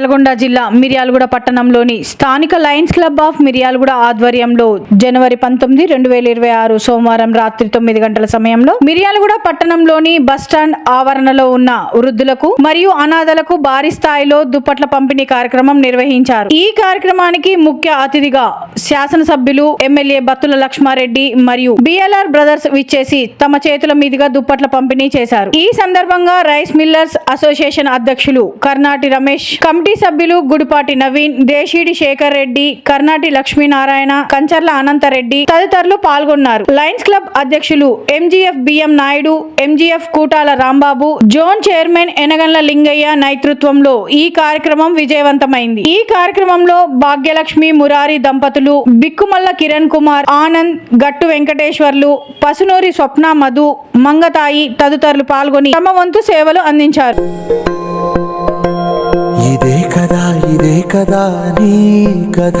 నల్గొండ జిల్లా మిర్యాలగూడ పట్టణంలోని స్థానిక లయన్స్ క్లబ్ ఆఫ్ మిర్యాలగూడ ఆధ్వర్యంలో జనవరి పంతొమ్మిది రెండు వేల ఇరవై ఆరు సోమవారం రాత్రి తొమ్మిది గంటల సమయంలో మిర్యాలగూడ పట్టణంలోని బస్టాండ్ ఆవరణలో ఉన్న వృద్ధులకు మరియు అనాథలకు భారీ స్థాయిలో దుప్పట్ల పంపిణీ కార్యక్రమం నిర్వహించారు. ఈ కార్యక్రమానికి ముఖ్య అతిథిగా శాసనసభ్యులు ఎమ్మెల్యే బత్తుల లక్ష్మారెడ్డి మరియు బిఎల్ఆర్ బ్రదర్స్ విచ్చేసి తమ చేతుల మీదుగా దుప్పట్ల పంపిణీ చేశారు. ఈ సందర్భంగా రైస్ మిల్లర్స్ అసోసియేషన్ అధ్యక్షులు కర్నాటి రమేష్ కమిటీ సభ్యులు గుడిపాటి నవీన్ దేశీడి శేఖర్ రెడ్డి కర్నాటి లక్ష్మీనారాయణ కంచర్ల అనంతరెడ్డి తదితరులు పాల్గొన్నారు. లయన్స్ క్లబ్ అధ్యక్షులు MJF BM Naidu MJF Kootala Rambabu zone chairman Enagandla Lingaiah నేతృత్వంలో ఈ కార్యక్రమం విజయవంతమైంది. ఈ కార్యక్రమంలో భాగ్యలక్ష్మి మురారి దంపతులు బిక్కుమల్ల కిరణ్ కుమార్ ఆనంద్ గట్టు వెంకటేశ్వర్లు పసునూరి స్వప్న మధు మంగతాయి తదితరులు పాల్గొని తమ వంతు సేవలు అందించారు. ఇదే కదా ఇదే కదా నీ కథ.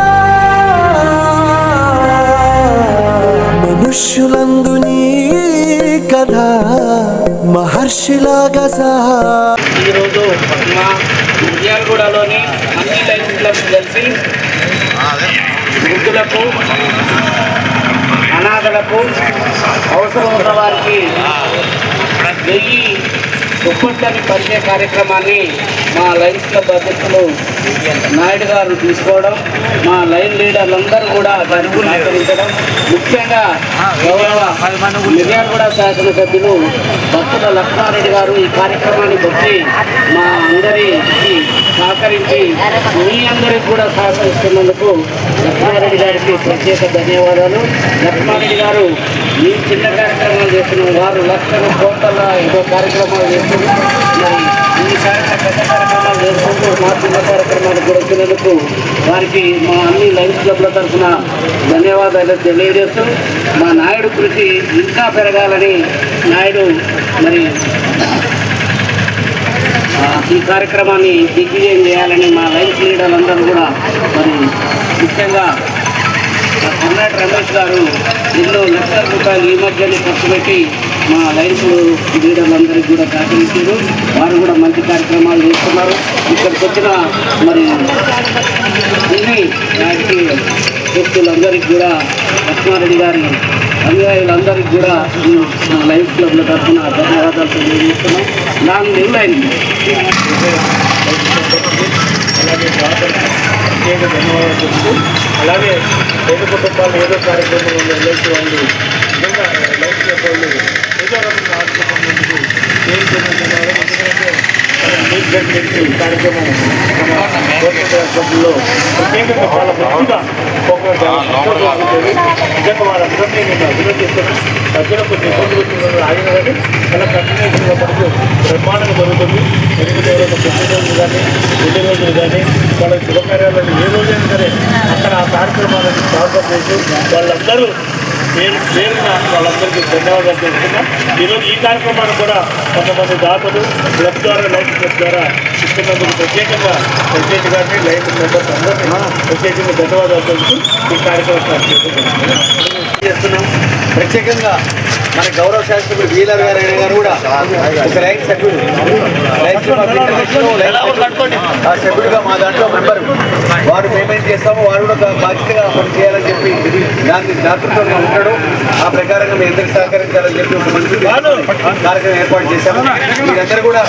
మనుష్యులందు నీ కథ మహర్షిలాగా సహా. ఈరోజు మా మిర్యాలగూడలోని అన్ని లైఫ్ క్లబ్స్ కలిసి వృద్ధులకు అనాథలకు అవసరం ఉన్న వారికి వెయ్యి దుప్పట్లని పరిచే కార్యక్రమాన్ని మా లైన్స్ క్లబ్ అధ్యక్షులు నాయుడు గారు తీసుకోవడం మా లైన్ లీడర్లందరూ కూడా దానికి సహకరించడం ముఖ్యంగా గౌరవ మిర్యాలగూడ శాసనసభ్యులు భక్తుల లక్ష్మారెడ్డి గారు ఈ కార్యక్రమాన్ని వచ్చి మా అందరికి సహకరించి మీ అందరికి కూడా సహకరిస్తున్నందుకు లక్ష్మారెడ్డి గారికి ప్రత్యేక ధన్యవాదాలు. లక్ష్మారెడ్డి గారు ఈ చిన్న కార్యక్రమాలు చేస్తున్న వారు లక్షల కోట్ల ఏదో కార్యక్రమాలు చేస్తున్నారు. మరి పెద్ద కార్యక్రమాలు చేసుకుంటూ మా చిన్న కార్యక్రమాలు కూడా వారికి మా అన్ని లైన్స్ క్లబ్ల తరఫున ధన్యవాదాలు తెలియజేస్తూ మా నాయుడు కృషి ఇంకా పెరగాలని నాయుడు మరి ఈ కార్యక్రమాన్ని దిగ్విజయం చేయాలని మా లైఫ్ లీడర్లందరూ కూడా మరి ముఖ్యంగా కర్ణాటక రమేష్ గారు ఎన్నో లక్షల రూపాయలు ఈ మధ్యనే ఖర్చు పెట్టి మా లైఫ్ లీడర్లందరికీ కూడా సహకరించారు. వారు కూడా మంచి కార్యక్రమాలు చేస్తున్నారు. ఇక్కడికి వచ్చిన మరి అన్ని రాజకీయ వ్యక్తులందరికీ కూడా లక్ష్మారెడ్డి గారి అనుయాయులందరికీ కూడా నేను మా లైఫ్ క్లబ్ల తరఫున ధన్యవాదాలు తెలియజేస్తున్నాం. లాంగ్ లివ్ లైన్ అలాగే ప్రత్యేక ధన్యవాదాలు. చెప్తూ అలాగే పేద కుటుంబాలు ఏదో కార్యక్రమం ఎల్ఐసి వాళ్ళు నిజంగా లైఫ్ వాళ్ళు ఏదో రకంగా ఆర్థిక ముందుకు చేరుతున్నారు ఎందుకంటే నీట్ గట్టి కార్యక్రమం హాస్పిటల్లో ప్రత్యేకంగా చాలా మంచిగా నిజంగా వాళ్ళందరినీ నేను అభినందిస్తున్నాను. మధ్యలో కొన్ని ఇబ్బందులు వచ్చిన ఆయన కానీ చాలా కంటిన్యూషన్గా మనకు బ్రహ్మాండంగా జరుగుతుంది. ఎనిమిది రోజులు తొమ్మిది రోజులు కానీ రెండు రోజులు కానీ వాళ్ళ శుభకార్యాలను ఏ రోజైనా సరే అక్కడ ఆ కార్యక్రమాలను స్వాగతం చేసి వాళ్ళందరూ పేరు పేరున వాళ్ళందరికీ ధన్యవాదాలు తెలుస్తున్నా ఈరోజు ఈ కార్యక్రమాన్ని కూడా కొంతమంది దాతలు క్లబ్ ద్వారా లైఫ్ క్లబ్ ద్వారా ఇస్తున్నందుకు ప్రత్యేకంగా ప్రెసిడెంట్ గారిని లైఫ్ మెంబర్స్ అందరినీ ప్రత్యేకంగా ధన్యవాదాలు తెలుసు ఈ కార్యక్రమం చేస్తున్నాం. ప్రత్యేకంగా మన గౌరవ శాస్త్రులు వీలర్ గారు అయిన గారు కూడా ఒక లైన్ సభ్యుడు. లైన్ ఆ సభ్యుడిగా మా దాంట్లో మెంబర్. వారు పేమెంట్ చేస్తాము వారు కూడా బాధ్యతగా పనిచేయాలని చెప్పి దానికి దాతృత్వంగా ఉంటాడు ఆ ప్రకారంగా మీ అందరికి సహకరించాలని చెప్పి ఒక మంచి కార్యక్రమం ఏర్పాటు చేశాము మీరందరూ కూడా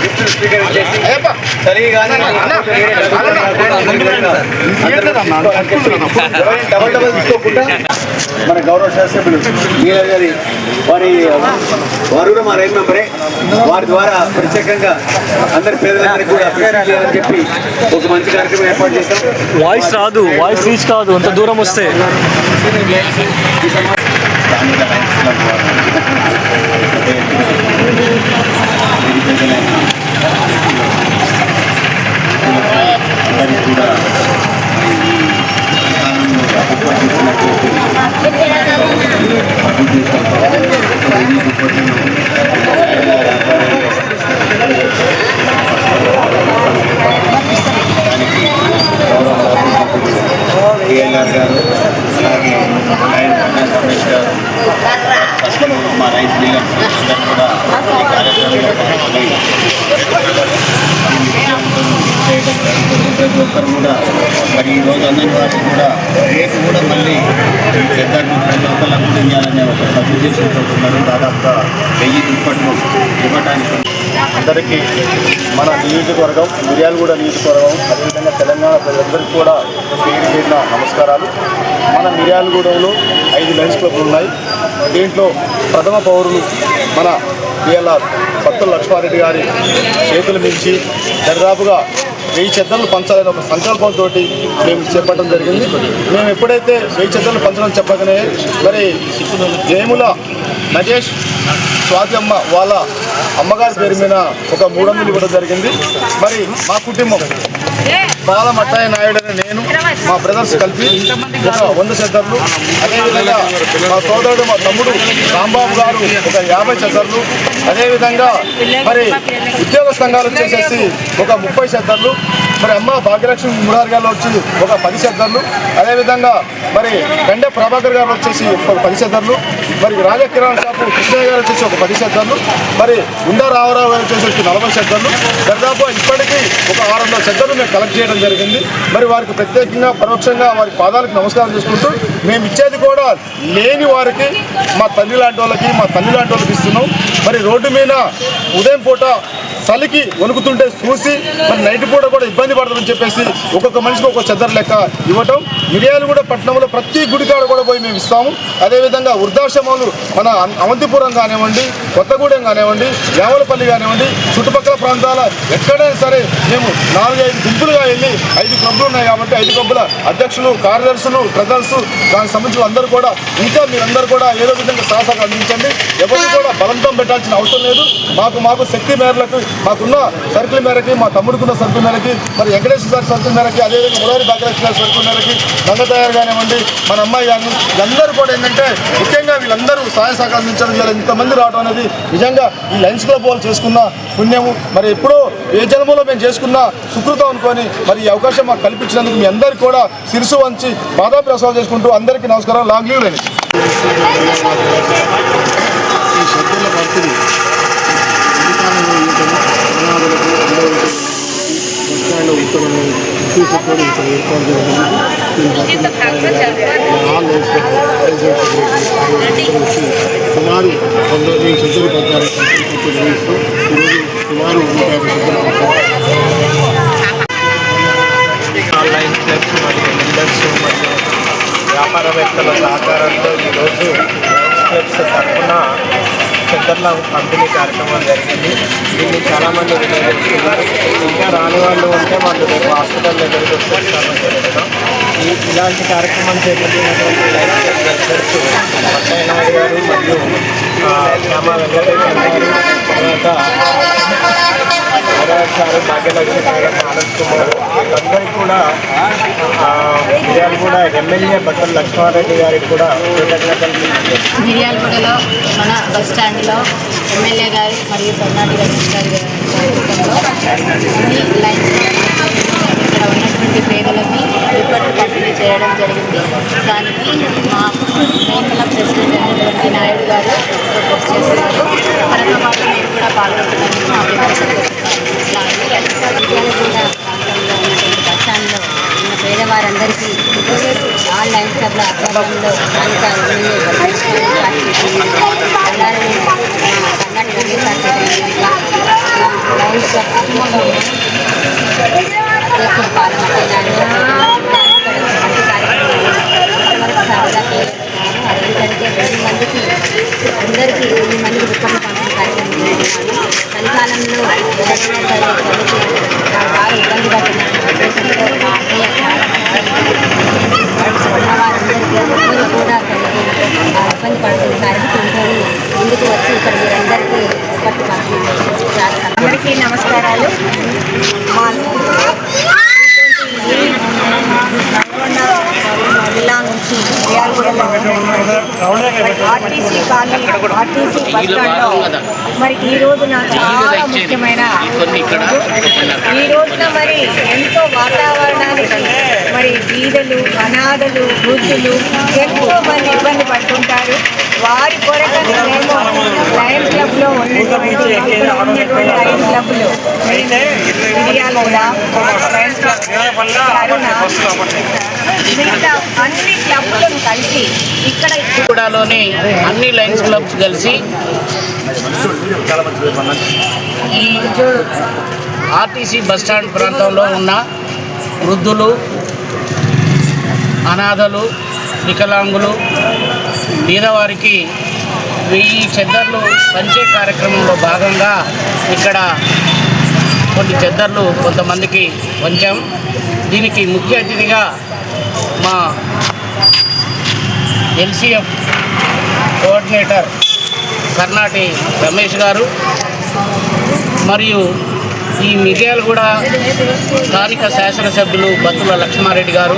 గిఫ్ట్లు స్వీకరించేసి కానీ డబల్ డబల్ తీసుకోకుండా మన గౌరవ శాస్త్రజ్ఞులు నీల గారి వారి వారు కూడా మా రైతు మెంబరే. వారి ద్వారా ప్రత్యేకంగా అందరి పేదలందరికీ కూడా అభివృద్ధి చేయాలని చెప్పి ఒక మంచి కార్యక్రమం ఏర్పాటు చేశాం. వాయిస్ రాదు వాయిస్ రీచ్ కాదు. అంత దూరం వస్తే అందరికీ కూడా ఈ కాలంలో ప్రభుత్వం ఇచ్చినటువంటి డిఎల్ఆర్ గారు అలాగే లైన్ ఫైనాన్స్ రమేష్ గారు ఫస్ట్ మా రైస్ డీలర్స్ అందరూ కూడా ఈ కార్యక్రమంలో పాల్గొని ప్రతి ఒక్కరు కూడా మరి ఈ రోజు అందని వారికి కూడా రేపు కూడా మళ్ళీ పెద్దలు ప్రతి ఒక్కరికి కూడా ఇవ్వాలనే ఒక సదుద్దేశంతో ఉన్నారు దాదాపుగా వెయ్యి దుప్పట్లు ఇవ్వడానికి అందరికీ మన నియోజకవర్గం మిర్యాలగూడ నియోజకవర్గం అదేవిధంగా తెలంగాణ ప్రజలందరికీ కూడా పేరు పేరిన నమస్కారాలు. మన మిర్యాలగూడెంలో ఐదు లయన్స్ క్లబ్లు ఉన్నాయి. దీంట్లో ప్రథమ పౌరులు మన బిఎల్ఆర్ భక్తుల లక్ష్మారెడ్డి గారి చేతుల మించి దరిదాపుగా వెయ్యి చెత్తలను పంచాలని ఒక సంకల్పంతో మేము చెప్పడం జరిగింది. మేము ఎప్పుడైతే వెయ్యి చెత్తలను పంచడం చెప్పగానే మరి జయముల నగేష్ స్వాతి అమ్మ వాళ్ళ అమ్మగారి పేరు మీద ఒక మూడు వందలు ఇవ్వడం జరిగింది. మరి మా కుటుంబం బాలమట్టాయ నాయుడు అని నేను మా బ్రదర్స్ కలిపి ఒక వంద చెద్దర్లు అదేవిధంగా మా సోదరుడు మా తమ్ముడు రాంబాబు గారు ఒక యాభై చెద్దర్లు అదేవిధంగా మరి ఉద్యోగ సంఘాలు వచ్చేసేసి ఒక ముప్పై చెద్దర్లు మరి అమ్మ భాగ్యలక్ష్మి మురారి గారు వచ్చి ఒక పది చెద్దర్లు అదేవిధంగా మరి గండె ప్రభాకర్ గారు వచ్చేసి ఒక పది చెద్దర్లు మరి రాజకిరణ్ షాపు కృష్ణయ్య గారు వచ్చేసి ఒక పది చెద్దర్లు మరి ఉండా రామారావు గారు నలభై సెంటర్లు. దాదాపు ఇప్పటికీ ఒక ఆరు వందల సెంటర్లు మేము కలెక్ట్ చేయడం జరిగింది. మరి వారికి ప్రత్యేకంగా పరోక్షంగా వారి పాదాలకు నమస్కారం చేసుకుంటూ మేము ఇచ్చేది కూడా లేని వారికి మా తల్లి లాంటి వాళ్ళకి మా తల్లి లాంటి వాళ్ళకి ఇస్తున్నాం. మరి రోడ్డు మీద ఉదయం పూట చలికి వణుకుతుంటే చూసి మరి నైట్ పూట కూడా ఇబ్బంది పడుతుందని చెప్పేసి ఒక్కొక్క మనిషికి ఒక్కొక్క చెద్దరు లెక్క ఇవ్వటం. మిరియాలు కూడా పట్టణంలో ప్రతి గుడికాడ కూడా పోయి మేము ఇస్తాము. అదేవిధంగా వృద్ధాశ్రమాలు మన అవంతిపురం కానివ్వండి కొత్తగూడెం కానివ్వండి యావలపల్లి కానివ్వండి చుట్టుపక్కల ప్రాంతాల ఎక్కడైనా సరే మేము నాలుగైదు గుంపులుగా వెళ్ళి ఐదు క్లబ్లు ఉన్నాయి కాబట్టి ఐదు క్లబ్ల అధ్యక్షులు కార్యదర్శులు బ్రదర్స్ దానికి సంబంధించిన అందరూ కూడా ఇంకా మీరందరూ కూడా ఏదో విధంగా సాహసాలు అందించండి. ఎవరు కూడా బలంతం పెట్టాల్సిన అవసరం లేదు. మాకు మాకు శక్తి మేరలకు మాకున్న సర్కిల్ మేరకి మా తమ్ముడుకున్న సర్కిల్ మేరకి మరి వెంకటేశ్వర గారి సర్కిల్ మేరకి అదేవిధంగా మురారి భాగ్యలక్ష్మి గారి సర్కిల్ మేరకి రంగతయ్యారు కానివ్వండి మన అమ్మాయి కానీ వీళ్ళందరూ కూడా ఏంటంటే ముఖ్యంగా వీళ్ళందరూ సహాయ సహకారం అందించడం ఇలా ఇంతమంది రావడం అనేది నిజంగా ఈ లయన్స్ క్లబ్ వాళ్ళు చేసుకున్న పుణ్యము. మరి ఎప్పుడో ఏ జన్మలో మేము చేసుకున్న సుకృతం అనుకొని మరి ఈ అవకాశం మాకు కల్పించినందుకు మీ అందరికీ కూడా శిరసు వంచి పాదాప్రసాదం చేసుకుంటూ అందరికీ నమస్కారం లాంగ్ లీవ్ లేని ఈ శబ్దాల పరిస్థితి. అనాథులకు అందరికీ బస్టాండ్ ఉత్తరం చూసుకొని ఇక్కడ ఏర్పాటు చేయడం సుమారు కొందరు శుద్ధులు పడ్డారు నిర్వహిస్తూ ఈరోజు సుమారు నూట యాభై శుద్ధులు ఆన్లైన్ క్లబ్స్ మరియు మరియు వ్యాపారవేత్తల సహకారంతో ఈరోజు క్లబ్స్ తరఫున పెద్దల పంపిణీ కార్యక్రమం జరిగింది దీన్ని చాలామంది వినియోగించుకున్నారు ఇంకా రాని వాళ్ళు ఉంటే వాళ్ళు రేపు హాస్పిటల్ దగ్గరికి వచ్చేస్తామని చెప్తున్నాం ఈ ఇలాంటి కార్యక్రమం చేపట్టినటువంటి లైఫ్ క్లబ్స్ పట్టయ్య నాయుడు గారు మరియు ఆ, శ్యామ వెంకటేశ్వర గారు తర్వాత గారు భాగ్యలక్ష్మి గారు ఆనంద్ కుమార్. అందరికీ కూడా మిర్యాలు కూడా ఎమ్మెల్యే బట్టల లక్ష్మారెడ్డి గారికి కూడా కృతజ్ఞతలు మిర్యాలగూడలో మన బస్ స్టాండ్లో ఎమ్మెల్యే గారు మరియు కర్ణాటక గారి గారు లైన్స్ ఇక్కడ ఉన్నటువంటి పేదలకి దుప్పట్లు పంపిణీ చేయడం జరిగింది. దానికి మా మెయిన్ ప్రెసిడెంట్ అయినటువంటి నాయుడు గారు చేస్తున్నారు. తనతో పాటు మేము కూడా పాల్గొంటున్నాము మా స్టాండ్లో ఉన్న పేదవారందరికీ ఆల్ లైన్స్ ఆధ్వర్యంలో స్థానిక కర్ణాటక లైన్స్ క్లబ్ వెయ్యి మందికి అందరికీ వెయ్యి మందికి దుఃఖం పంపిణీ కార్యక్రమం. చలికాలంలో ఎవరైనా సరే చలికి బాగా ఇబ్బంది పడుతున్న ఉద్దేశంతో మా అన్నయ్య ఉన్నవారందరికీ అందరూ కూడా చలికి ఆ, ఇబ్బంది పడుతున్న కార్యక్రమంతో ముందుకు వచ్చి ఇక్కడ మీరందరికీ పట్టు పంపిణీ చేసి చాలా సంతోషం. అందరికీ నమస్కారాలు మా కాలనీ ఆర్టీసీ బస్ స్టాండ్లో మరి ఈ రోజున చాలా ముఖ్యమైన. ఈ రోజున మరి ఎంతో వాతావరణానికి మరి బీదలు అనాథలు వృద్ధులు ఎంతో మంది ఇబ్బంది పడుతుంటారు. వారి కొరకగా మేము లయన్స్ క్లబ్లో ఉన్నటువంటి ఉన్నటువంటి లయన్స్ క్లబ్లో లయన్స్ క్లబ్ కరుణ మిగతా అన్ని క్లబ్లను కలిసి ఇక్కడ అన్ని లయన్స్ క్లబ్స్ కలిసి ఈ ఆర్టీసీ బస్ స్టాండ్ ప్రాంతంలో ఉన్న వృద్ధులు అనాథలు వికలాంగులు పేదవారికి వెయ్యి చెద్దర్లు పంచే కార్యక్రమంలో భాగంగా ఇక్కడ కొన్ని చెద్దర్లు కొంతమందికి పంచాం. దీనికి ముఖ్య అతిథిగా మా ఎల్సిఎఫ్ కోఆర్డినేటర్ కర్ణాటి రమేష్ గారు మరియు ఈ మిర్యాలగూడ స్థానిక శాసనసభ్యులు బత్తుల లక్ష్మారెడ్డి గారు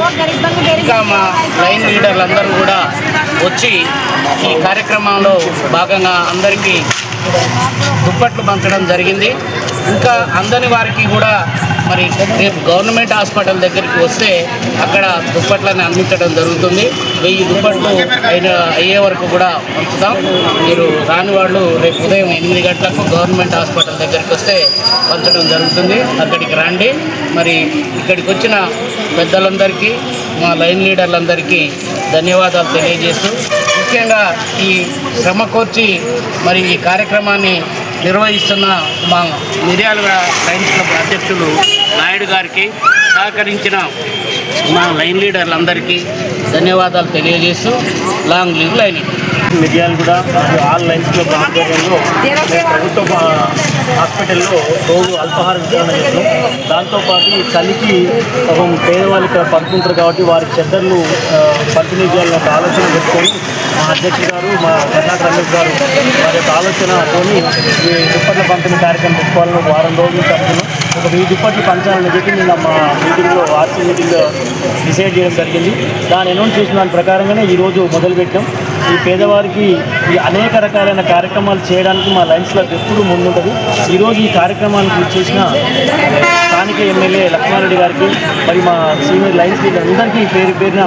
ఇంకా మా లైన్ లీడర్లందరూ కూడా వచ్చి ఈ కార్యక్రమంలో భాగంగా అందరికీ దుప్పట్లు పంచడం జరిగింది. ఇంకా అందని వారికి కూడా మరి రేపు గవర్నమెంట్ హాస్పిటల్ దగ్గరికి వస్తే అక్కడ దుప్పట్లను అందించడం జరుగుతుంది. వెయ్యి దుప్పట్లు అయిన అయ్యే వరకు కూడా ఉంచుతాం మీరు రాని వాళ్ళు రేపు ఉదయం ఎనిమిది గంటలకు గవర్నమెంట్ హాస్పిటల్ దగ్గరికి వస్తే పంచడం జరుగుతుంది. అక్కడికి రండి. మరి ఇక్కడికి వచ్చిన పెద్దలందరికీ మా లైన్ లీడర్లందరికీ ధన్యవాదాలు తెలియజేస్తూ ముఖ్యంగా ఈ శ్రమ కోర్చి మరి ఈ కార్యక్రమాన్ని నిర్వహిస్తున్న మా మిర్యాల లైన్స్ క్లబ్ అధ్యక్షులు నాయుడు గారికి సహకరించిన మా లైన్ లీడర్లందరికీ ధన్యవాదాలు తెలియజేస్తూ లాంగ్ లీవ్ లైన్ మిర్యాలగూడ మరియు ఆల్ లైన్స్ క్లబ్ ఆధ్వర్యంలో ప్రభుత్వ హాస్పిటల్లో రోజు అల్పాహార వితరణ చేస్తాం దాంతోపాటు చలికి పాపం పేదవాళ్ళు ఇక్కడ పడుతుంటారు కాబట్టి వారి చెద్దర్లు పంపిణీ చేయాలని ఒక ఆలోచన పెట్టుకొని మా అధ్యక్షుడు గారు మా కర్ణాటక రమేష్ గారు వారి యొక్క ఆలోచనతో ఈ దుప్పట్ల పంపిణీ కార్యక్రమం పెట్టుకోవాలని వారం రోజుల అనుకున్నాం ఒక వెయ్యి దుప్పట్లు పంచాలని చెప్పి నిన్న మా మీటింగ్లో ఆర్సీ మీటింగ్లో డిసైడ్ చేయడం జరిగింది. దాన్ని అనౌన్స్ చేసిన దాని ప్రకారంగానే ఈరోజు మొదలుపెట్టాం. ఈ పేదవారికి ఈ అనేక రకాలైన కార్యక్రమాలు చేయడానికి మా లైన్స్ క్లబ్ ఎప్పుడు ముందుంటుంది ఈరోజు ఈ కార్యక్రమానికి చేసిన స్థానిక ఎమ్మెల్యే లక్ష్మారెడ్డి గారికి మరి మా సీనియర్ లైన్స్ లీడర్ అందరికీ పేరు పేరున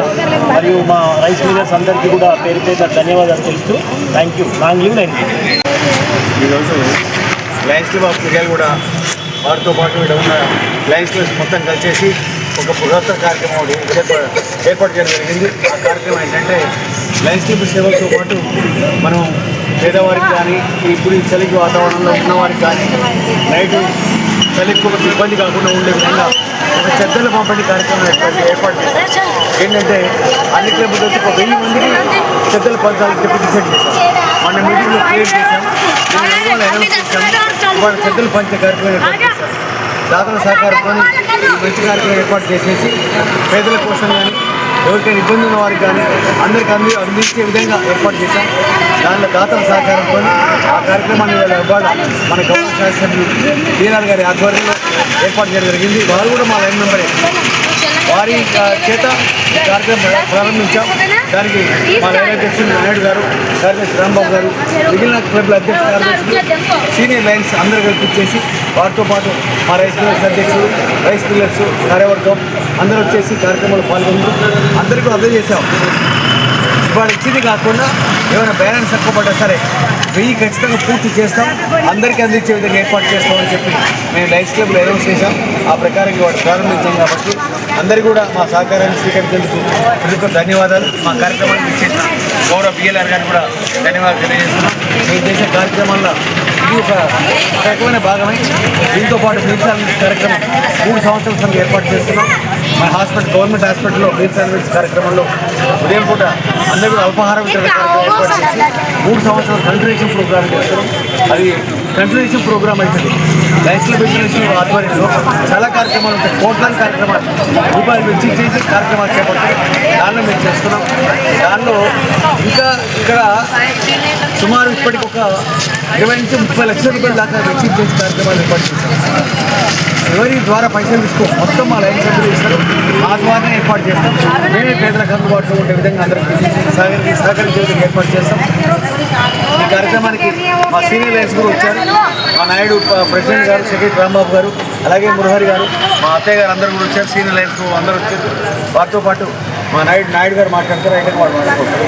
మరియు మా రైస్ లీడర్స్ అందరికీ కూడా పేరు పేరున ధన్యవాదాలు తెలుస్తూ thank you long live Lions ఈరోజు లయన్స్ క్లబ్ ఆఫ్ మిర్యాల కూడా వారితో పాటు ఇక్కడ ఉన్న లయన్స్ క్లబ్స్ మొత్తం కలిసేసి ఒక బృహత్తర కార్యక్రమం ఏర్పాటు ఏర్పాటు చేయడం జరిగింది. ఆ కార్యక్రమం ఏంటంటే లైఫ్ క్లబ్ సేవలతో పాటు మనం పేదవారికి కానీ ఇప్పుడు చలి చలికి వాతావరణంలో ఉన్నవారికి కానీ నైట్ చలి ఇబ్బంది కాకుండా ఉండే విధంగా ఒక చెద్దల పంపిణీ కార్యక్రమం ఏర్పాటు ఏర్పాటు చేశాం ఏంటంటే అన్ని క్లబ్లు వచ్చి ఒక వెయ్యి మందికి చెద్దలు పంచాలని చెప్పి డిసైడ్ చేశాం మన మీటింగ్లో క్రియేట్ చేశాం అనౌన్స్ చేశాం ఇవాళ చెద్దలు పంచే కార్యక్రమం ఏర్పాటు చేశాం దాతల సహకారంతో మంచి కార్యక్రమం ఏర్పాటు చేసేసి పేదల కోసం కానీ ఎవరికైనా ఇబ్బంది ఉన్న వారికి కానీ అందరికీ అంది అందించే విధంగా ఏర్పాటు చేశాం. దానిలో దాతల సహకారంతో ఆ కార్యక్రమాన్ని ఇవాళ మన గవర్నమెంట్ శాసనసభ్యులు దీనాల్ గారి ఆధ్వర్యంలో ఏర్పాటు చేయడం జరిగింది. వారు కూడా మా లైన్ మెంబరే. వారి చేత కార్యక్రమం ప్రారంభించాం. దానికి మా లైన్ అధ్యక్షులు నాయుడు గారు కార్యదర్శి రాంబాబు గారు మిగిలిన క్లబ్ల అధ్యక్ష కార్యదర్శులు సీనియర్ లైన్స్ అందరూ కలిపి వచ్చేసి వారితో పాటు మా రైస్ మిల్లర్స్ అధ్యక్షులు రైస్ మిల్లర్స్ కార్యవర్గం అందరూ వచ్చేసి కార్యక్రమంలో పాల్గొంటూ అందరికీ అందజేశాం. ఇవాళ ఇచ్చింది కాకుండా ఏమైనా బ్యాలెన్స్ తక్కువ పడ్డా సరే వెయ్యి ఖచ్చితంగా పూర్తి చేస్తాం. అందరికీ అందించే విధంగా ఏర్పాటు చేస్తామని చెప్పి మేము లైఫ్ క్లబ్లో అనౌన్స్ చేశాం. ఆ ప్రకారంగా వాటి ప్రారంభించాం కాబట్టి అందరికీ కూడా మా సహకారాన్ని స్వీకరించేందుకు ప్రతి ధన్యవాదాలు. మా కార్యక్రమానికి ఇచ్చేసిన గౌరవ బిఎల్ఆర్ గారిని కూడా ధన్యవాదాలు తెలియజేస్తున్నాం. మేము చేసే కార్యక్రమాల్లో ఇది ఒక రకమైన భాగమై దీంతో పాటు మీల్స్ అండ్ కార్యక్రమం మూడు సంవత్సరాల సంఘం ఏర్పాటు చేస్తున్నాం. మా హాస్పిటల్ గవర్నమెంట్ హాస్పిటల్లో మీల్స్ అండ్ కార్యక్రమంలో ఉదయం పూట అందరూ కూడా అల్పాహార వితరణ కార్యక్రమం ఏర్పాటు చేసి మూడు సంవత్సరాల కంటిన్యూషన్ ప్రోగ్రామ్ చేస్తున్నాం. అది కన్సల్టేషన్ ప్రోగ్రామ్ అవుతుంది లైఫ్లో బిజినెస్ ఆధ్వర్యంలో చాలా కార్యక్రమాలు ఉంటాయి. కోట్లాది కార్యక్రమాలు. రూపాయలు వెచ్చి చేసి కార్యక్రమాలు చేపడతాయి దానిలో మేము చేస్తున్నాం. దానిలో ఇంకా ఇక్కడ సుమారు ఇప్పటికి ఒక ఇరవై నుంచి ముప్పై లక్షల రూపాయల దాకా వెచ్చింగ్ చేసే కార్యక్రమాలు ఏర్పాటు చేస్తాం ఎవరి ద్వారా పైసలు తీసుకో మొత్తం మా లైన్ సభ్యులు ఇస్తారు ఆ ద్వారానే ఏర్పాటు చేస్తాం. మేమే పేదలకు అందుబాటులో ఉండే విధంగా అందరికీ సహకరించి సహకరించే విధంగా ఏర్పాటు చేస్తాం. ఈ కార్యక్రమానికి మా సీనియర్ లైన్స్ కూడా వచ్చారు. మా నాయుడు ప్రెసిడెంట్ గారు సెక్రటరీ రాంబాబు గారు అలాగే మురహరి గారు మా అత్తయ్య గారు అందరూ కూడా వచ్చారు. సీనియర్ లైన్స్ అందరూ వచ్చారు. వారితో పాటు మా నాయుడు నాయుడు గారు మాట్లాడతారు. అయితే వాళ్ళు మాట్లాడుకుంటారు.